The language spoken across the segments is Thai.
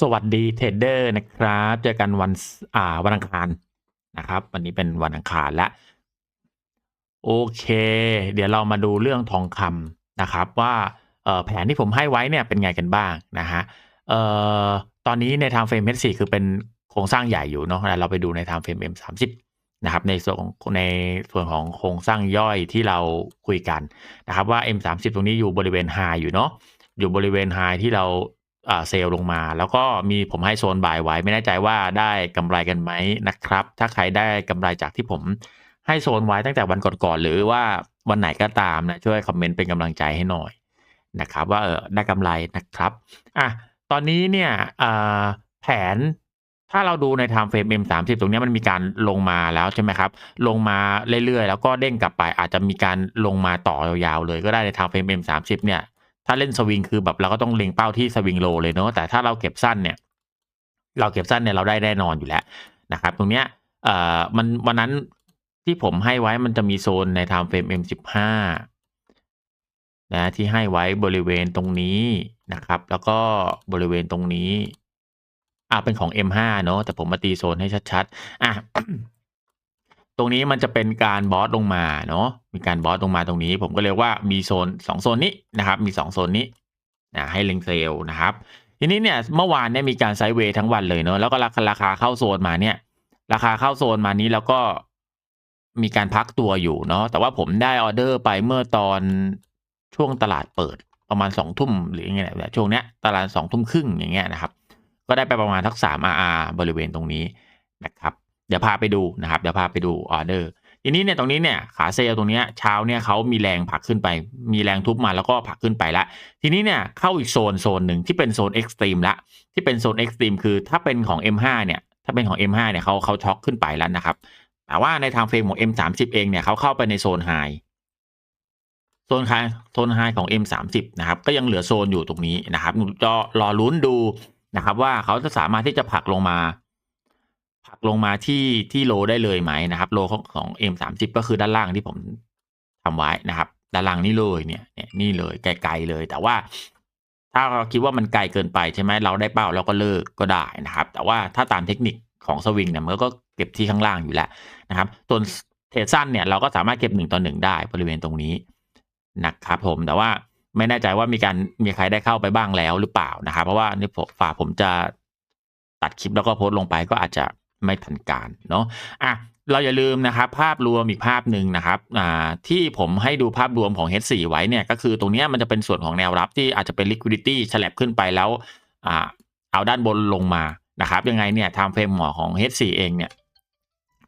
สวัสดีเทรดเดอร์นะครับ เจอกันวันอ่าวันอังคารนะครับ วันนี้เป็นวันอังคารแล้วโอเค เดี๋ยวเรามาดูเรื่องทองคำนะครับ ว่าแผนที่ผมให้ไว้เนี่ยเป็นไงกันบ้างนะฮะเอ่อตอนนี้ใน time frame H4 คือเป็นโครงสร้างใหญ่อยู่เนาะเราไปดูใน time frame M30 นะครับในส่วนของในส่วนของโครงสร้างย่อยที่เราคุยกันนะครับว่า M30 ตรงนี้อยู่บริเวณ high อยู่เนาะอยู่บริเวณ high ที่เรา เซลล์ลงมา แล้วก็มีผมให้โซนบายไว้ ไม่แน่ใจว่าได้กำไรกันไหมนะครับ ถ้าใครได้กำไรจากที่ผมให้โซนไว้ตั้งแต่วันก่อนๆหรือว่าวันไหนก็ตามนะช่วยคอมเมนต์เป็นกำลังใจให้หน่อยนะครับ ว่าเออได้กำไรนะครับอะตอนนี้เนี่ยอ่าแผนถ้าเราดูใน time frame M30 ตรงนี้มันมีการลงมาแล้วใช่ไหมครับ ลงมาเรื่อยๆ แล้วก็เด้งกลับไปอาจจะมีการลงมาต่อยาวๆเลยก็ได้ใน time frame M30 เนี่ย ถ้าเล่นสวิงคือแบบเราก็ต้องเล็งเป้าที่สวิงโลเลยเนาะแต่ถ้าเราเก็บสั้นเนี่ย เราเก็บสั้นเนี่ยเราได้แน่นอนอยู่แล้วนะครับ ตรงเนี้ยเอ่อมันวันนั้นที่ผมให้ไว้มันจะมีโซนใน time frame M15 นะที่ให้ไว้บริเวณตรงนี้นะครับ แล้วก็บริเวณตรงนี้ อ่าเป็นของ M5 เนาะแต่ผมมาตีโซนให้ชัดๆ อะ ตรงนี้มันจะเป็นการบอสลงมาเนาะมีการบอสลงมาตรงนี้ ผมก็เรียกว่ามีโซนสองโซนนี้นะครับ มีสองโซนนี้นะให้เล็งเซลล์นะครับ ทีนี้เนี่ยเมื่อวานเนี่ยมีการไซด์เวย์ทั้งวันเลยเนาะแล้วก็ราคาราคาเข้าโซนมาเนี่ย ราคาเข้าโซนมานี้แล้วก็มีการพักตัวอยู่เนาะแต่ว่าผมได้ออเดอร์ไปเมื่อตอนช่วงตลาดเปิดประมาณสองทุ่มหรือยังไงแบบช่วงเนี้ยตลาดสองทุ่มครึ่งอย่างเงี้ยนะครับ ก็ได้ไปประมาณทักสาม RR บริเวณตรงนี้นะครับ เดี๋ยวพาไปดูนะครับเดี๋ยวพาไปดูออเดอร์ทีนี้เนี่ยตรงนี้เนี่ยขาเซลล์ตรงเนี้ยเช้าเนี่ยเขามีแรงผลักขึ้นไป มีแรงทุบมาแล้วก็ผลักขึ้นไปละทีนี้เนี่ยเข้าอีกโซนโซนหนึ่งที่เป็นโซนเอ็กซ์ตรีมละที่เป็นโซนเอ็กซ์ตรีมคือถ้าเป็นของ M5 เนี่ยถ้าเป็นของ M5 เนี่ยเขาเขาช็อคขึ้นไปแล้วนะครับแต่ว่าในทางเฟรมของ M30 เองเนี่ยเขาเข้าไปในโซนไฮโซนไฮโซนไฮของ M30 นะครับก็ยังเหลือโซนอยู่ตรงนี้นะครับจะรอลุ้นดูนะครับว่าเขาจะสามารถที่จะผลักลงมา ผักลงมาที่ที่โลได้เลยไหมนะครับ โลของของ M30 ก็คือด้านล่างที่ผมทำไว้นะครับ ด้านล่างนี่เลยเนี่ยเนี่ยนี่เลยไกลๆเลย แต่ว่า ถ้าเราคิดว่ามันไกลเกินไปใช่ไหมเราได้เป้าเราก็เลิกก็ได้นะครับ แต่ว่าถ้าตามเทคนิคของสวิงเนี่ยมันก็เก็บที่ข้างล่างอยู่แล้วนะครับส่วนเทสั้นเนี่ยเราก็สามารถเก็บหนึ่งต่อหนึ่งได้บริเวณตรงนี้นะครับผมแต่ว่าไม่แน่ใจว่ามีการมีใครได้เข้าไปบ้างแล้วหรือเปล่านะครับ เพราะว่านี่ผมฝาผมจะตัดคลิปแล้วก็โพสต์ลงไปก็อาจจะ ไม่ทันการเนาะอะเราอย่าลืมนะครับภาพรวมอีกภาพหนึ่งนะครับอ่าที่ผมให้ดูภาพรวมของ H4 ไว้เนี่ยก็คือตรงนี้มันจะเป็นส่วนของแนวรับที่อาจจะเป็น liquidity ฉลับขึ้นไปแล้วอ่าเอาด้านบนลงมานะครับยังไงเนี่ย time frame หมอของ H4 เองเนี่ย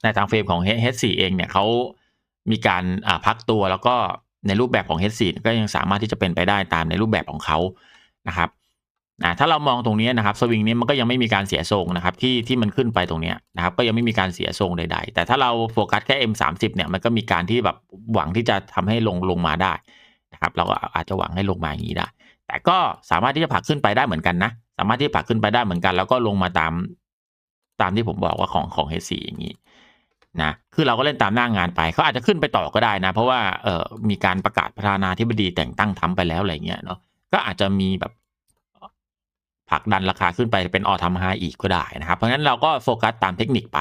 ในทางเฟรมของ H4 เองเนี่ยเขามีการอ่าพักตัวแล้วก็ในรูปแบบของ H4 ก็ยังสามารถที่จะเป็นไปได้ตามในรูปแบบของเขานะครับ อ่าถ้าเรามองตรงนี้นะครับสวิงนี้มันก็ยังไม่มีการเสียทรงนะครับที่ที่มันขึ้นไปตรงนี้นะครับก็ยังไม่มีการเสียทรงใด ๆ แต่ถ้าเราโฟกัสแค่ M30 เนี่ยมันก็มีการที่แบบหวังที่จะทำให้ลงลงมาได้นะครับเราก็อาจจะหวังให้ลงมาอย่างนี้ได้ แต่ก็สามารถที่จะผลักขึ้นไปได้เหมือนกันนะสามารถที่จะผลักขึ้นไปได้เหมือนกัน แล้วก็ลงมาตามตามที่ผมบอกว่าของของ H4 อย่างนี้นะคือเราก็เล่นตามหน้างงานไปเขาอาจจะขึ้นไปต่อก็ได้นะ เพราะว่าเอ่อมีการประกาศประธานาธิบดีแต่งตั้งทำไปแล้วอะไรเงี้ยเนาะก็อาจจะมีแบบ ผลักดันราคาขึ้นไปเป็นออทำไฮอีกก็ได้นะครับ เพราะฉะนั้นเราก็โฟกัสตามเทคนิคไป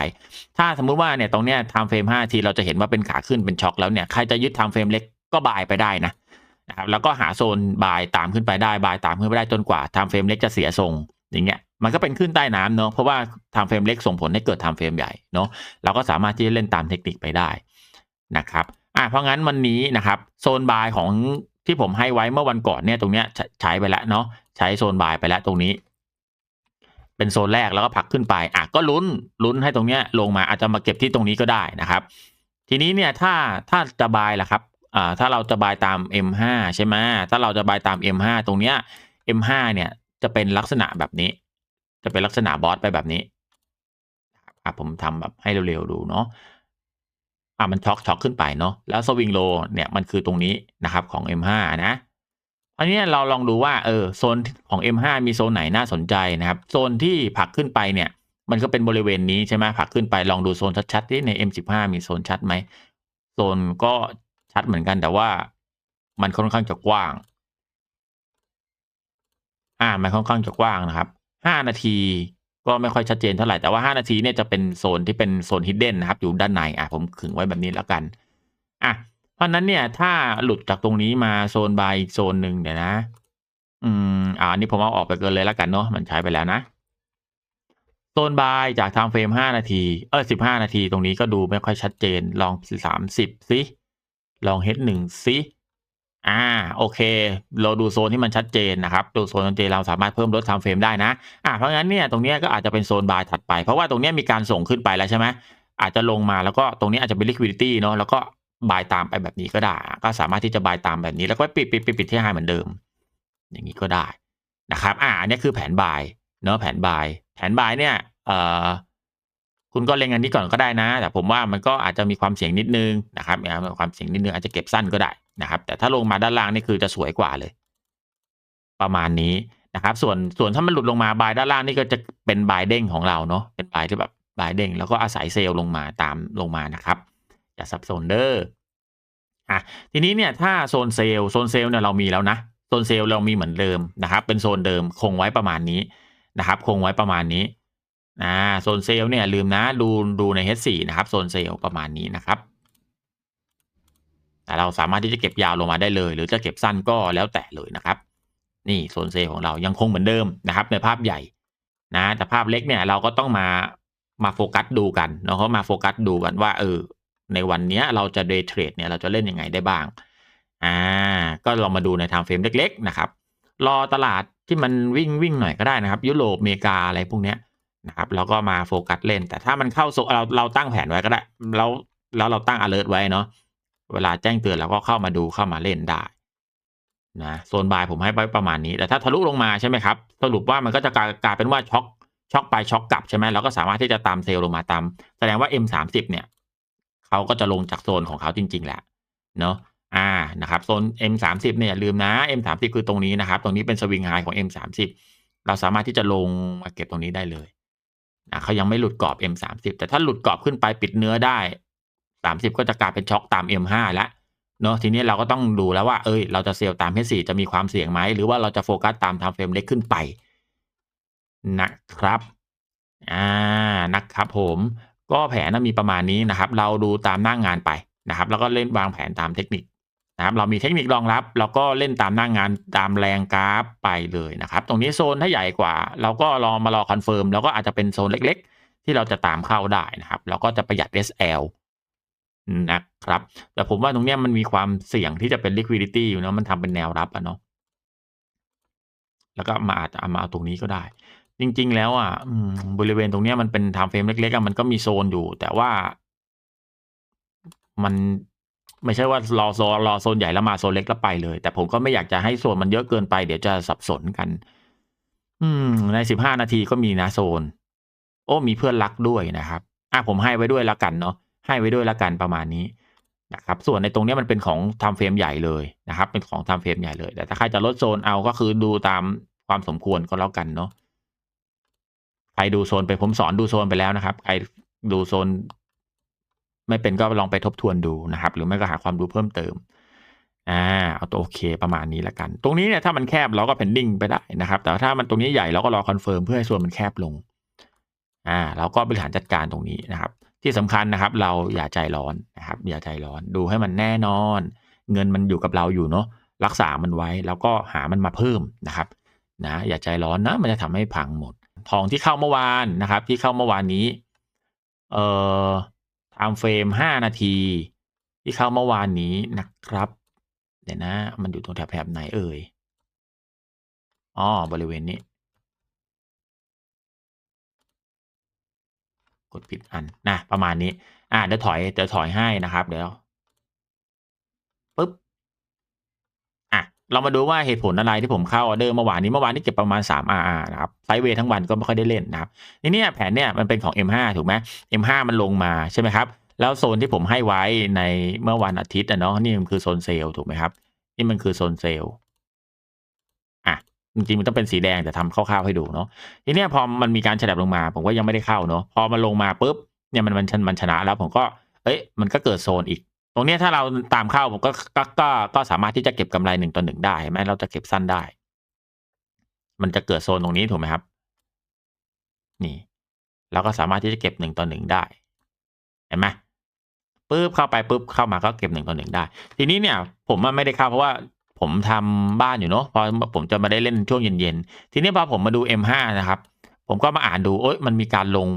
ถ้าสมมุติว่าเนี่ยตรงเนี้ยไทม์เฟรม5ทีเราจะเห็นว่าเป็นขาขึ้นเป็นช็อคแล้วเนี่ยใครจะยึดไทม์เฟรมเล็กก็บายไปได้นะนะครับแล้วก็หาโซนบายตามขึ้นไปได้บายตามขึ้นไปได้จนกว่าไทม์เฟรมเล็กจะเสียทรงอย่างเงี้ยมันก็เป็นขึ้นใต้น้ำเนาะเพราะว่าไทม์เฟรมเล็กส่งผลให้เกิดไทม์เฟรมใหญ่เนาะเราก็สามารถที่จะเล่นตามเทคนิคไปได้นะครับอะเพราะงั้นวันนี้นะครับโซนบายของที่ผมให้ไว้เมื่อวันก่อนเนี่ยตรงเนี้ยใช้ไปแล้วเนาะ ช้โซนบายไปแล้วตรงนี้ เป็นโซนแรกแล้วก็ผลักขึ้นไปอะก็ลุ้นลุ้นให้ตรงเนี้ยลงมาอาจจะมาเก็บที่ตรงนี้ก็ได้นะครับ ทีนี้เนี่ยถ้าถ้าจะบายล่ะครับอ่าถ้าเราจะบายตาม M5 ใช่ไหมถ้าเราจะบายตาม M5 ตรงเนี้ย M5 เนี่ยจะเป็นลักษณะแบบนี้ จะเป็นลักษณะบอสไปแบบนี้อะผมทำแบบให้เร็วๆดูเนาะอะมันช็อกช็อกขึ้นไปเนาะแล้วสวิงโลเนี่ยมันคือตรงนี้นะครับของ M5 นะ อันนี้เราลองดูว่าเออโซนของ M5 มีโซนไหนน่าสนใจนะครับ โซนที่ผักขึ้นไปเนี่ย มันก็เป็นบริเวณนี้ใช่ไหมผักขึ้นไปลองดูโซนชัดๆที่ใน M15 มีโซนชัดไหมโซนก็ชัดเหมือนกันแต่ว่ามันค่อนข้างจะกว้าง อ่า มันค่อนข้างจะกว้างนะครับห้านาทีก็ไม่ค่อยชัดเจนเท่าไหร่ แต่ว่าห้านาทีเนี่ยจะเป็นโซนที่เป็นโซนฮิดเด้นนะครับ อยู่ด้านใน อะผมขึงไว้แบบนี้แล้วกัน อะ ราะนั้นเนี่ยถ้าหลุดจากตรงนี้มาโซนบายอีกโซนหนึ่งเดี๋ยวนะ อืมอ่าอันนี้ผมเอาออกไปเกินเลยแล้วกันเนาะมันใช้ไปแล้วนะ โซนบายจากไทม์เฟรมห้านาที เออสิบห้านาทีตรงนี้ก็ดูไม่ค่อยชัดเจนลองสามสิบสิลองเฮดหนึ่งสิอ่าโอเค เราดูโซนที่มันชัดเจนนะครับ ดูโซนชัดเจนเราสามารถเพิ่มลดไทม์เฟรมได้นะอ่าเพราะงั้นเนี่ยตรงนี้ก็อาจจะเป็นโซนบายถัดไป เพราะว่าตรงนี้มีการส่งขึ้นไปแล้วใช่ไหมอาจจะลงมาแล้วก็ตรงนี้อาจจะเป็น liquidity เนาะแล้วก็ บายตามไปแบบนี้ก็ได้ ก็สามารถที่จะบายตามแบบนี้แล้วก็ปิดปิดปิดปิดที่ไฮเหมือนเดิม อย่างนี้ก็ได้นะครับ อ่าอันนี้คือแผนบายเนาะแผนบาย แผนบายเนี่ย เอ่อคุณก็เล็งอันนี้ก่อนก็ได้นะ แต่ผมว่ามันก็อาจจะมีความเสี่ยงนิดนึงนะครับมีความเสี่ยงนิดนึงอาจจะเก็บสั้นก็ได้นะครับ แต่ถ้าลงมาด้านล่างนี่คือจะสวยกว่าเลย ประมาณนี้นะครับ ส่วนส่วนถ้ามันหลุดลงมาบายด้านล่างนี่ก็จะเป็นบายเด้งของเราเนาะเป็นบายที่แบบบายเด้งแล้วก็อาศัยเซลล์ลงมาตามลงมานะครับ อย่าสับสนเด้ออะทีนี้เนี่ยถ้าโซนเซลล์โซนเซลล์เนี่ยเรามีแล้วนะโซนเซลล์เรามีเหมือนเดิมนะครับ เป็นโซนเดิมคงไว้ประมาณนี้นะครับ คงไว้ประมาณนี้อ่าโซนเซลล์เนี่ยลืมนะดูดูใน H4 นะครับโซนเซลล์ประมาณนี้นะครับแต่เราสามารถที่จะเก็บยาวลงมาได้เลย หรือจะเก็บสั้นก็แล้วแต่เลยนะครับ นี่โซนเซลล์ของเรายังคงเหมือนเดิมนะครับ ในภาพใหญ่นะแต่ภาพเล็กเนี่ยเราก็ต้องมามาโฟกัสดูกันเนาะเขามาโฟกัสดูกันว่าเออ ในวันนี้เราจะเดย์เทรดเนี่ยเราจะเล่นยังไงได้บ้างอ่าก็ลองมาดูในทม์เฟรมเล็ก ๆ นะครับ รอตลาดที่มันวิ่งวิ่งหน่อยก็ได้นะครับ ยุโรปอเมริกาอะไรพวกเนี้ยนะครับเราก็มาโฟกัสเล่น แต่ถ้ามันเข้าโซเราเราตั้งแผนไว้ก็ได้แล้วแล้วเราตั้ง alert ไว้เนาะเวลาแจ้งเตือนเราก็เข้ามาดูเข้ามาเล่นได้นะโซนบายผมให้ไว้ประมาณนี้ แต่ถ้าทะลุลงมาใช่ไหมครับ สรุปว่ามันก็จะกลายกลายเป็นว่าช็อกช็อกไปช็อกกลับใช่ไหมเราก็สามารถที่จะตามเซลล์ลงมาตาม แสดงว่า M30 เนี่ย เขาก็จะลงจากโซนของเขาจริง ๆ แหละ เนาะอ่านะครับโซน M30 เนี่ยอย่าลืมนะ M30 คือตรงนี้นะครับ ตรงนี้เป็นสวิงไฮของ M30 เราสามารถที่จะลงมาเก็บตรงนี้ได้เลยนะเขายังไม่หลุดกรอบ M30 แต่ถ้าหลุดกรอบขึ้นไปปิดเนื้อได้ 30 ก็จะกลายเป็นช็อคตาม M5 แล้วเนาะทีนี้เราก็ต้องดูแล้วว่า เอ้ย เราจะเซลล์ตาม H4 จะมีความเสี่ยงไหม หรือว่าเราจะโฟกัสตามไทม์เฟรมเล็กขึ้นไป นะครับ อ่า นะครับผม ก็แผนมีประมาณนี้นะครับ เราดูตามหน้างงานไปนะครับ แล้วก็เล่นวางแผนตามเทคนิคนะครับ เรามีเทคนิครองรับเราก็เล่นตามหน้างงานตามแรงกราฟไปเลยนะครับ ตรงนี้โซนถ้าใหญ่กว่า เราก็ลองมารอคอนเฟิร์มแล้วก็อาจจะเป็นโซนเล็ก ๆ ที่เราจะตามเข้าได้นะครับ เราก็จะประหยัด SL นะครับ แต่ผมว่าตรงนี้มันมีความเสี่ยงที่จะเป็น liquidity อยู่เนาะมันทำเป็นแนวรับอะเนาะแล้วก็มาอาจจะเอามาเอาตรงนี้ก็ได้ จริง ๆ แล้วอะอืม บริเวณตรงเนี้ยมันเป็น ไทม์เฟรม เล็ก ๆ อะ มันก็มีโซนอยู่ แต่ว่า มัน ไม่ใช่ว่า รอโซน รอโซนใหญ่ แล้วมาโซนเล็ก แล้วไปเลย แต่ผมก็ไม่อยากจะให้โซนมันเยอะเกินไป เดี๋ยวจะสับสนกัน อืม ในสิบห้านาทีก็มีนะโซน โอ้ มีเพื่อนรักด้วยนะครับอะผมให้ไว้ด้วยละกันเนาะ ให้ไว้ด้วยละกัน ประมาณนี้นะครับ ส่วนในตรงเนี้ยมันเป็นของ ไทม์เฟรม ใหญ่เลยนะครับ เป็นของ ไทม์เฟรม ใหญ่เลย แต่ถ้าใครจะลดโซนเอา ก็คือดูตามความสมควรก็แล้วกันเนาะ ใครดูโซนไปผมสอนดูโซนไปแล้วนะครับ ใครดูโซน ไม่เป็นก็ลองไปทบทวนดูนะครับ หรือไม่ก็หาความรู้เพิ่มเติมอ่าเอาตัวโอเคประมาณนี้ละกัน ตรงนี้เนี่ยถ้ามันแคบเราก็เพนดิ้งไปได้นะครับ แต่ถ้ามันตรงนี้ใหญ่เราก็รอคอนเฟิร์มเพื่อให้ส่วนมันแคบลงอ่าเราก็บริหารจัดการตรงนี้นะครับ ที่สำคัญนะครับ เราอย่าใจร้อนนะครับ อย่าใจร้อนดูให้มันแน่นอน เงินมันอยู่กับเราอยู่เนาะรักษามันไว้ แล้วก็หามันมาเพิ่มนะครับ นะ อย่าใจร้อนนะมันจะทำให้พังหมด ทองที่เข้าเมื่อวานนะครับ ที่เข้าเมื่อวานนี้ เอ่อไทม์เฟรมห้านาที ที่เข้าเมื่อวานนี้นะครับ เดี๋ยวนะ มันอยู่ตรงแถบๆไหนเอ่ยอ๋อบริเวณนี้ กดผิดอันนะประมาณนี้ อ่าเดี๋ยวถอยเดี๋ยวถอยให้นะครับ เดี๋ยวปึ๊บอะ เรามาดูว่าเหตุผลอะไรที่ผมเข้าออเดอร์เมื่อวานนี้เมื่อวานนี้เก็บประมาณ 3 RR นะครับไซเวทั้งวันก็ไม่ค่อยได้เล่นนะครับทีเนี้ยแผนเนี่ยมันเป็นของ M5 ถูกไหม M5 มันลงมาใช่ไหมครับ แล้วโซนที่ผมให้ไว้ในเมื่อวันอาทิตย์อะเนาะนี่มันคือโซนเซลล์ถูกไหมครับ นี่มันคือโซนเซลล์อะจริงๆมันต้องเป็นสีแดงแต่ทำคร่าวๆให้ดูเนาะทีเนี้ยพอมันมีการฉลับลงมา ผมก็ยังไม่ได้เข้าเนาะพอมันลงมาปุ๊บเนี่ยมันมันมันชนะแล้วผมก็เอ้ยมันก็เกิดโซนอีก ตรงนี้ถ้าเราตามเข้าผมก็ก็ก็ก็สามารถที่จะเก็บกำไรหนึ่งต่อหนึ่งได้เห็นไหมเราจะเก็บสั้นได้ มันจะเกิดโซนตรงนี้ถูกไหมครับ นี่เราก็สามารถที่จะเก็บหนึ่งต่อหนึ่งได้ เห็นไหมปุ๊บเข้าไปปุ๊บเข้ามาก็เก็บหนึ่งต่อหนึ่งได้ ทีนี้เนี่ย ผมไม่ได้เข้าเพราะว่าผมทำบ้านอยู่เนาะพอผมจะมาได้เล่นช่วงเย็นๆ ทีนี้พอผมมาดู M5 นะครับ ผมก็มาอ่านดูโอ๊ยมันมีการลง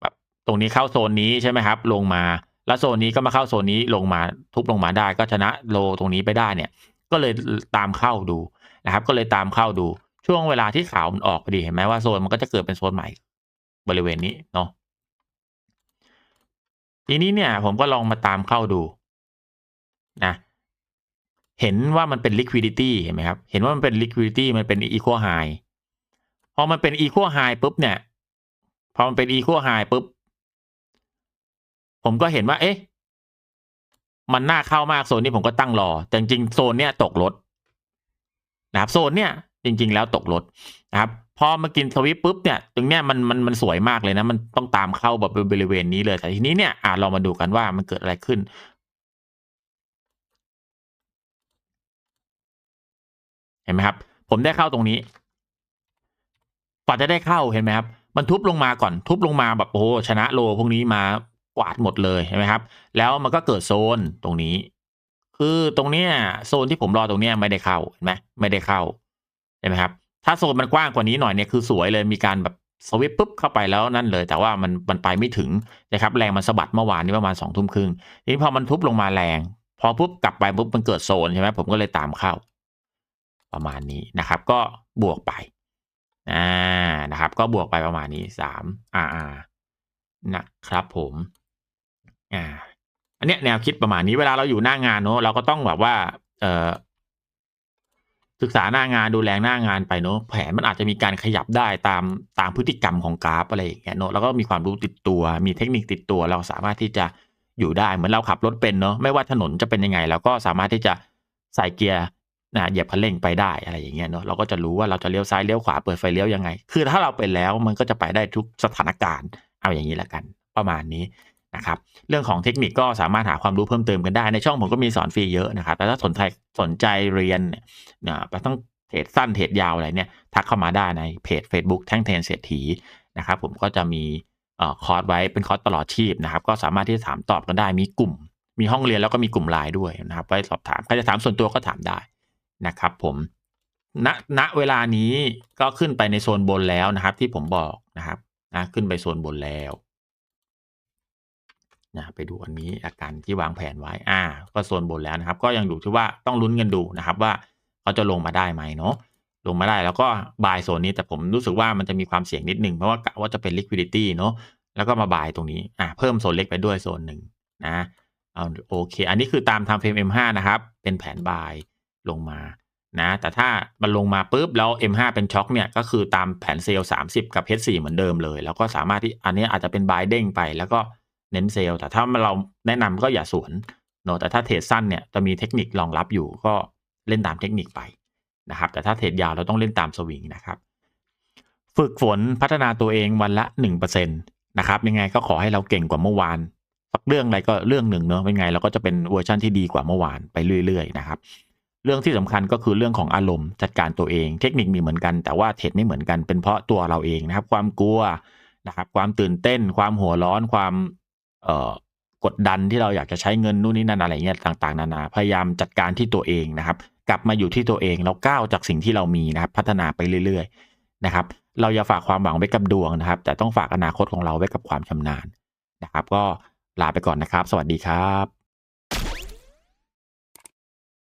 แบบตรงนี้เข้าโซนนี้ใช่ไหมครับ ลงมา แล้วโซนนี้ก็มาเข้าโซนนี้ลงมาทุบลงมาได้ก็ชนะโลตรงนี้ไปได้เนี่ย ก็เลยตามเข้าดูนะครับ ก็เลยตามเข้าดูช่วงเวลาที่ข่าวมันออกพอดีเห็นไหมว่าโซนมันก็จะเกิดเป็นโซนใหม่บริเวณนี้เนาะทีนี้เนี่ย ผมก็ลองมาตามเข้าดูนะเห็นว่ามันเป็น liquidity เห็นไหมครับ เห็นว่ามันเป็น liquidity มันเป็น equal high พอมันเป็น equal high ปุ๊บเนี่ย พอมันเป็น equal high ปุ๊บ ผมก็เห็นว่า เอ๊ะ มันน่าเข้ามากโซนนี้ผมก็ตั้งรอ แต่จริงๆโซนเนี้ยตกรถนะครับ โซนเนี้ยจริง ๆ แล้วตกรถนะครับพอมากินสวิปปุ๊บเนี่ยตรงเนี้ยมันมันมันสวยมากเลยนะ มันต้องตามเข้าแบบบริเวณนี้เลย แต่ทีนี้เนี่ยอ่าเรามาดูกันว่ามันเกิดอะไรขึ้น เห็นไหมครับ ผมได้เข้าตรงนี้กว่าจะได้เข้าเห็นไหมครับ มันทุบลงมาก่อนทุบลงมาแบบโอ้ชนะโลพวกนี้มา กวาดหมดเลยเห็นไหมครับ แล้วมันก็เกิดโซนตรงนี้ คือตรงเนี้ยโซนที่ผมรอตรงเนี้ยไม่ได้เข้าเห็นไหมไม่ได้เข้าเห็นไหมครับ ถ้าโซนมันกว้างกว่านี้หน่อยเนี่ยคือสวยเลยมีการแบบสวิปปุ๊บเข้าไปแล้วนั่นเลย แต่ว่ามันมันไปไม่ถึงนะครับแรงมันสะบัดเมื่อวานนี้ประมาณสองทุ่มครึ่งทีนี้พอมันทุบลงมาแรง พอปุ๊บกลับไปปุ๊บมันเกิดโซนใช่ไหมผมก็เลยตามเข้า ประมาณนี้นะครับ ก็บวกไปอ่านะครับ ก็บวกไปประมาณนี้สามอ่านะครับผม อ่า อันเนี้ยแนวคิดประมาณนี้เวลาเราอยู่หน้างานเนอะเราก็ต้องแบบว่า เออศึกษาหน้างานดูแลหน้างานไปเนอะแผนมันอาจจะมีการขยับได้ตามตามพฤติกรรมของกราฟอะไรอย่างเงี้ยเนอะแล้วก็มีความรู้ติดตัว มีเทคนิคติดตัว เราสามารถที่จะอยู่ได้เหมือนเราขับรถเป็นเนอะไม่ว่าถนนจะเป็นยังไงเราก็สามารถที่จะใส่เกียร์นะเหยียบคันเร่งไปได้อะไรอย่างเงี้ยเนอะเราก็จะรู้ว่าเราจะเลี้ยวซ้ายเลี้ยวขวาเปิดไฟเลี้ยวยังไง คือถ้าเราเป็นแล้วมันก็จะไปได้ทุกสถานการณ์เอาอย่างนี้ละกัน ประมาณนี้ นะครับเรื่องของเทคนิคก็สามารถหาความรู้เพิ่มเติมกันได้ ในช่องผมก็มีสอนฟรีเยอะนะครับแต่ถ้าสนใจสนใจเรียนนี่ต้องเทรดสั้นเทรดยาวอะไรเนี่ยทักเข้ามาได้ในเพจ Facebook แท่งเทนเศรษฐีนะครับผมก็จะมีคอร์สไว้เป็นคอร์สตลอดชีพนะครับ ก็สามารถที่จะถามตอบกันได้มีกลุ่ม มีห้องเรียนแล้วก็มีกลุ่มไลน์ด้วยนะครับไว้สอบถามใครจะถามส่วนตัวก็ถามได้นะครับ ผมณณเวลานี้ก็ขึ้นไปในโซนบนแล้วนะครับ ที่ผมบอกนะครับนะขึ้นไปโซนบนแล้ว นะไปดูอันนี้อาการที่วางแผนไว้อ่า ก็โซนบนแล้วนะครับ ก็ยังอยู่ที่ว่าต้องลุ้นกันดูนะครับว่าเขาจะลงมาได้ไหมเนาะลงมาได้แล้วก็บายโซนนี้แต่ผมรู้สึกว่ามันจะมีความเสี่ยงนิดนึงเพราะว่ากะว่าจะเป็น liquidity เนาะแล้วก็มาบายตรงนี้อ่าเพิ่มโซนเล็กไปด้วยโซนหนึ่งนะเอาโอเค อันนี้คือตาม time frame M5 นะครับ เป็นแผนบายลงมานะแต่ถ้ามันลงมาปุ๊บแล้ว M5 เป็นช็อคเนี่ยก็คือตามแผนเซลล์30 กับ H4 เหมือนเดิมเลย แล้วก็สามารถที่อันนี้อาจจะเป็นบายเด้งไปแล้วก็ เน้นเซลล์แต่ถ้าเราแนะนำก็อย่าสวนเนาะแต่ถ้าเทรดสั้นเนี่ยจะมีเทคนิครองรับอยู่ก็เล่นตามเทคนิคไปนะครับ แต่ถ้าเทรดยาวเราต้องเล่นตามสวิงนะครับ ฝึกฝนพัฒนาตัวเองวันละ1%นะครับ ยังไงก็ขอให้เราเก่งกว่าเมื่อวานสักเรื่องอะไรก็เรื่องหนึ่งเนาะเป็นไงเราก็จะเป็นเวอร์ชันที่ดีกว่าเมื่อวานไปเรื่อยๆนะครับเรื่องที่สำคัญก็คือเรื่องของอารมณ์จัดการตัวเอง เทคนิคมีเหมือนกัน แต่ว่าเทรดไม่เหมือนกันเป็นเพราะตัวเราเองนะครับ ความกลัวนะครับ ความตื่นเต้น ความหัวร้อน ความ กดดันที่เราอยากจะใช้เงินนู่นนี่นั่นอะไรเงี้ยต่างๆนานาพยายามจัดการที่ตัวเองนะครับ กลับมาอยู่ที่ตัวเองแล้วก้าวจากสิ่งที่เรามีนะครับ พัฒนาไปเรื่อยๆนะครับ เราอย่าฝากความหวังไว้กับดวงนะครับ แต่ต้องฝากอนาคตของเราไว้กับความชำนาญนะครับ ก็ลาไปก่อนนะครับ สวัสดีครับ